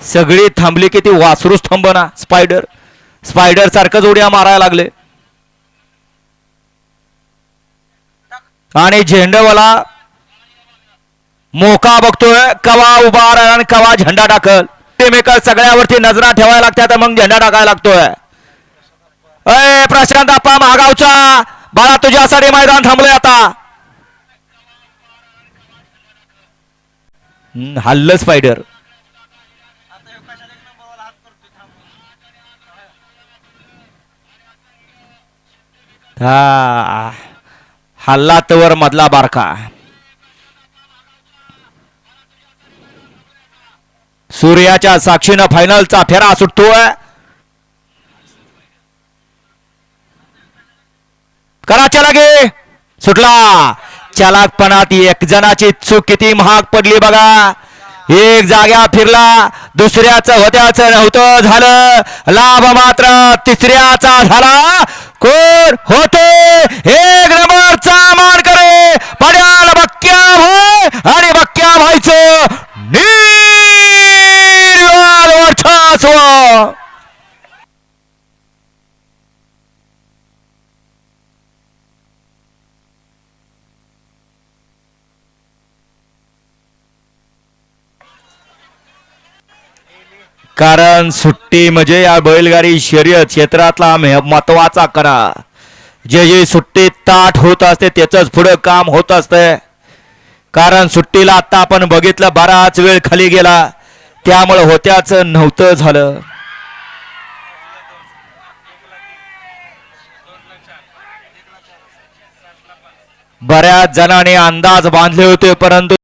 सगळी थांबली की ती वासरूच थांबना. स्पायडर स्पायडर सारखंच उड्या मारायला लागले. आणि झेंडवाला मोका बघतोय. कवा उभा राहिला आणि कवा झेंडा टाकल. टीमेकर सगळ्यावरती नजरा ठेवायला लागतात मग झेंडा टाकायला लागतोय. अय प्रशांत आप्पा महागावचा. बाळा तुझ्यासाठी मैदान थांबलंय आता. हम्म, हल्लं स्पायडर हा. हल्ला तवर मधला बारका. सूर्याच्या साक्षीनं फायनलचा फेरा सुटतोय. करा चला गे सुटला. चालाकपणात एक जणाची चूक किती महाग पडली बघा. एक जाग्या फिरला. दुसऱ्याचं होत्याचं नव्हतं झालं. लाभ मात्र तिसऱ्याचा झाला. कोण? होते. एक नंबरचा मानकरे पड्याल बक्क्या भाई आणि बक्क्या भाईचं निर्वाद वर्चस्व कारण सुट्टी म्हणजे या बैलगाडी शर्यत क्षेत्रातला महत्त्वाचा करा. जे जे सुट्टी ताट होत असते त्याच पुढं काम होत असते. कारण सुट्टीला आता आपण बघितलं बराच वेळ खाली गेला. त्यामुळे होत्याच नव्हतं झालं. बऱ्याच जणांनी अंदाज बांधले होते परंतु